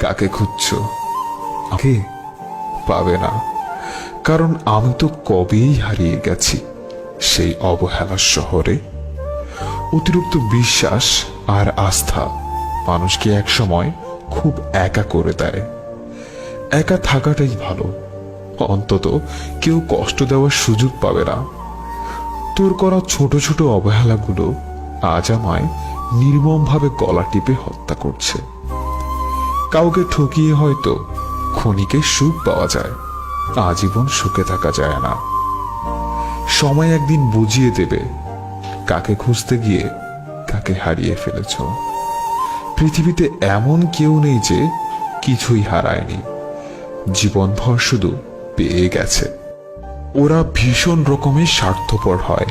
কাকে খুঁজছো? কে? পাবে না। কারণ আমি তো কবেই হারিয়ে গেছি সেই অবহেলার শহরে। অতিরিক্ত বিশ্বাস আর আস্থা মানুষকে একসময় খুব একা করে দেয়। একা থাকাটাই ভালো। অন্তত কেউ কষ্ট দেওয়ার সুযোগ পাবে না। তোর করা ছোট ছোট অবহেলাগুলো আজ আমায় নির্মমভাবে গলা টিপে হত্যা করছে। কাউকে ঠকিয়ে হয়তো ক্ষণিকে সুখ পাওয়া যায়, আজীবন সুখে থাকা যায় না। সময় একদিন বুঝিয়ে দেবে কাকে খুঁজতে গিয়ে কাকে হারিয়ে ফেলেছ। পৃথিবীতে এমন কেউ নেই যে কিছুই হারায়নি। জীবনভর শুধু পেয়ে গেছে। ওরা ভীষণ রকমের স্বার্থপর হয়,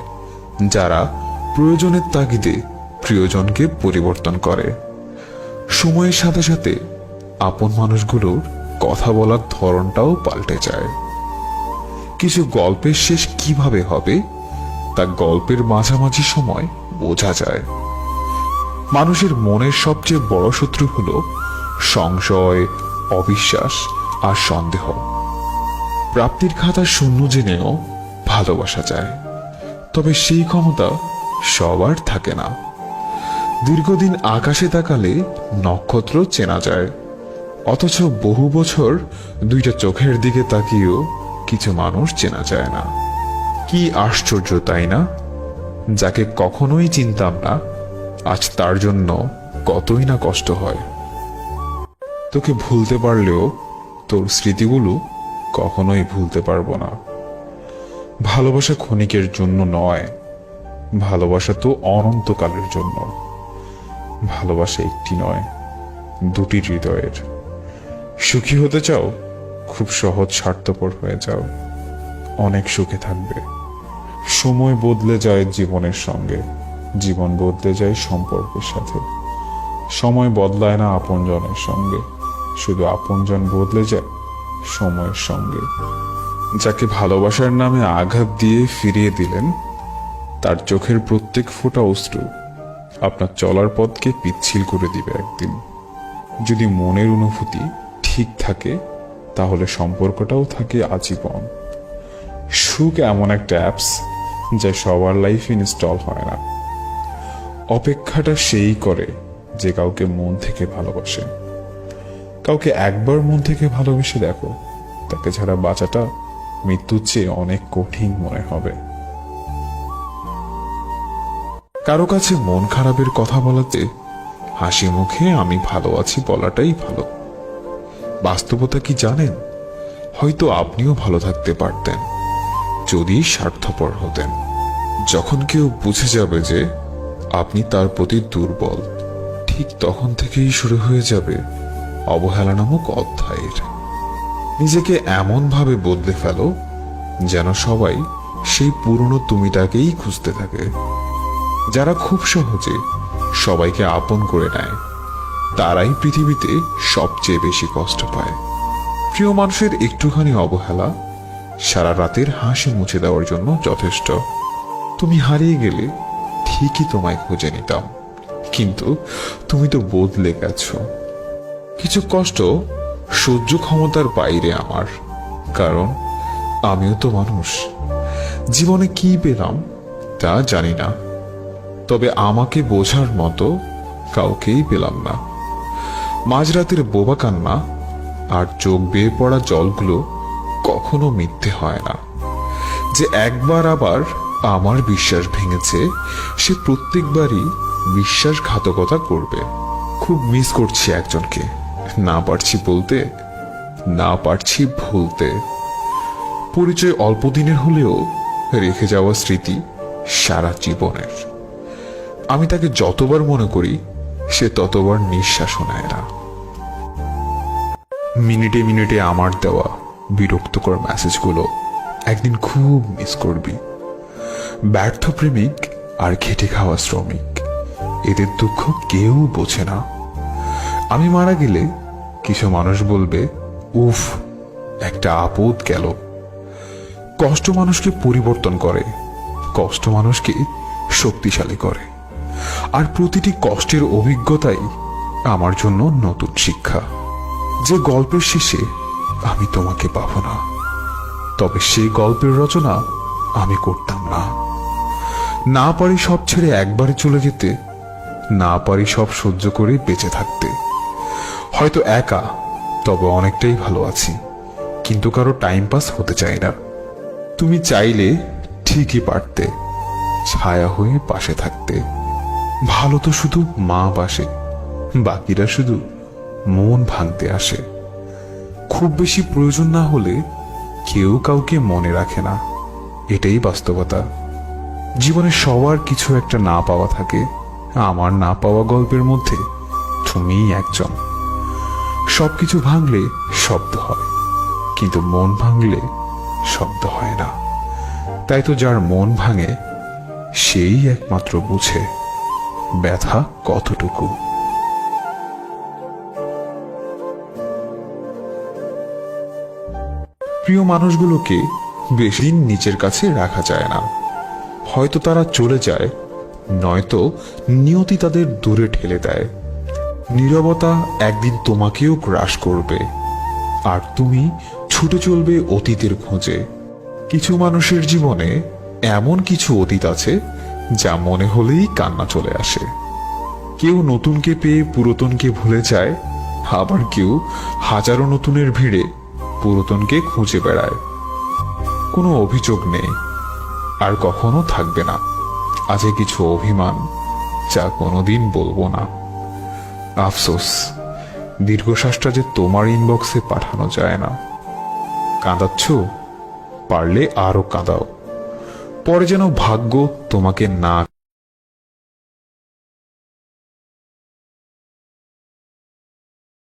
যারা প্রয়োজনের তাগিদে প্রিয়জনকে পরিবর্তন করে। সময়ের সাথে সাথে আপন মানুষগুলোর কথা বলার ধরনটাও পাল্টে যায়। কিছু গল্পের শেষ কীভাবে হবে, তা গল্পের মাঝামাঝি সময় বোঝা যায়। মানুষের মনের সবচেয়ে বড় শত্রু হল সংশয়, অবিশ্বাস আর সন্দেহ। প্রাপ্তির খাতা শূন্য জেনেও ভালোবাসা যায়, তবে সেই ক্ষমতা সবার থাকে না। দীর্ঘদিন আকাশে তাকালে নক্ষত্র চেনা যায়। অথচ বহু বছর দুইটা চোখের দিকে তাকিয়েও কিছু মানুষ চেনা যায় না। কি আশ্চর্য, তাই না? যাকে কখনোই চিনতাম না, আজ তার জন্য কতই না কষ্ট হয়। তোকে ভুলতে পারলেও তোর স্মৃতিগুলো কখনোই ভুলতে পারব না। ভালোবাসা ক্ষণিকের জন্য নয়, ভালোবাসা তো অনন্তকালের জন্য। ভালোবাসা একটি নয়, দুটি হৃদয়ের। সুখী হতে চাও, খুব সহজ স্বার্থপর হয়ে যাও। অনেক সুখে থাকবে। সময় বদলে যায় জীবনের সঙ্গে। জীবন বদলে যায় সম্পর্কের সাথে। সময় বদলায় না আপনজনের সঙ্গে। শুধু আপনজন বদলে যায় সময়ের সঙ্গে। যাকে ভালোবাসার নামে আঘাত দিয়ে ফিরিয়ে দিলেন, তার চোখের প্রত্যেক ফোঁটা অশ্রু আপনার চলার পথকে পিচ্ছিল করে দিবে একদিন। যদি মনের অনুভূতি ঠিক থাকে, তাহলে সম্পর্কটাও থাকে আজীবন। সুখ এমন একটা অ্যাপস যা সবার লাইফে ইনস্টল হয় না। অপেক্ষাটা সেই করে যে কাউকে মন থেকে ভালোবাসে। কাউকে একবার মন থেকে ভালোবেসে দেখো, তাকে ছাড়া বাঁচাটা মৃত্যুর চেয়ে অনেক কঠিন মনে হবে। কারও কাছে মন খারাপের কথা বলাতে হাসি মুখে আমি ভালো আছি বলাটাই ভালো। বাস্তবতা কি জানেন? হয়তো আপনিও ভালো থাকতে পারতেন, যদি স্বার্থপর হতেন। যখন কেউ বুঝে যাবে যে আপনি তার প্রতি দুর্বল, ঠিক তখন থেকেই শুরু হয়ে যাবে অবহেলা নামক অধ্যায়ের। নিজেকে এমনভাবে বদলে ফেলো যেন সবাই সেই পুরনো তুমিটাকেই খুঁজতে থাকে। যারা খুব সহজে সবাইকে আপন করে নেয়। তারাই পৃথিবীতে সবচেয়ে বেশি কষ্ট পায়। প্রিয় মানুষের একটুখানি অবহেলা সারা রাতের হাসি মুছে দেওয়ার জন্য যথেষ্ট। তুমি হারিয়ে গেলে ঠিকই তোমায় খুঁজে নিতাম। কিন্তু তুমি তো বদলে গেছো। কিছু কষ্ট সহ্য ক্ষমতার বাইরে আমার। কারণ আমিও তো মানুষ। জীবনে কি পেলাম তা জানি না। তবে আমাকে বোঝার মতো কাউকেই পেলাম না। মাঝরাতের বোবা কান্না আর চোখ বেয়ে পড়া জলগুলো কখনো মিথ্যে হয় না। যে একবার আবার আমার বিশ্বাস ভেঙেছে, সে প্রত্যেকবারই বিশ্বাসঘাতকতা করবে। খুব মিস করছি একজনকে। না পারছি বলতে, না পারছি ভুলতে। পরিচয় অল্প দিনের হলেও রেখে যাওয়া স্মৃতি সারা জীবনের। আমি তাকে যতবার মনে করি সে ততবার নিঃশ্বাসও নেয় না। মিনিটে মিনিটে আমার দেওয়া বিরক্তকর মেসেজগুলো একদিন খুব মিস করবি। ব্যর্থ প্রেমিক আর খেটে খাওয়া শ্রমিক, এদের দুঃখ কেউ বোঝে না। আমি মারা গেলে কিছু মানুষ বলবে, উফ, একটা আপদ গেল। কষ্ট মানুষকে পরিবর্তন করে, কষ্ট মানুষকে শক্তিশালী করে। আর প্রতিটি কষ্টের অভিজ্ঞতাই আমার জন্য নতুন শিক্ষা। যে গল্পের শেষে আমি তোমাকে পাবো না, তবে সেই গল্পের রচনা আমি করতাম না। না পারি সব ছেড়ে একবারে চলে যেতে, না পারি সব সহ্য করে বেঁচে থাকতে। হয়তো একা, তবে অনেকটাই ভালো আছি, কিন্তু কারও টাইম পাস হতে চাই না। তুমি চাইলে ঠিকই পারতে, ছায়া হয়ে পাশে থাকতে। ভালো তো শুধু মা বাসে, বাকিরা শুধু মন ভাঙতে আসে। খুব বেশি প্রয়োজন না হলে কেউ কাউকে মনে রাখে না। এটাই বাস্তবতা। জীবনে সবার কিছু একটা না পাওয়া থাকে। আমার না পাওয়া গল্পের মধ্যে তুমিই একজন। সবকিছু ভাঙলে শব্দ হয়, কিন্তু মন ভাঙলে শব্দ হয় না। তাই তো যার মন ভাঙে, সেই একমাত্র বুঝে। ব্যথা কতটুকু? প্রিয় মানুষগুলোকে বেশি দিন নিজের কাছে রাখা যায় না। হয়তো তারা চলে যায়, নয়তো নিয়তি তাদের দূরে ঠেলে দেয়। নীরবতা একদিন তোমাকেও গ্রাস করবে। আর তুমি ছুটে চলবে অতীতের খোঁজে। কিছু মানুষের জীবনে এমন কিছু অতীত আছে যা মনে হলেই কান্না চলে আসে। কেউ নতুনকে পেয়ে পুরাতনকে ভুলে যায়, আবার কেউ হাজারো নতুনের ভিড়ে পুরাতনকে খুঁজে বেড়ায়। কোনো অভিযোগ নেই, আর কখনো থাকবে না। আছে কিছু অভিমান যা কোনোদিন বলব না। আফসোস, দীর্ঘশ্বাসটা যে তোমার ইনবক্সে পাঠানো যায় না। কাঁদাচ্ছ? পারলে আরও কাঁদাও। পরে যেন ভাগ্য তোমাকে না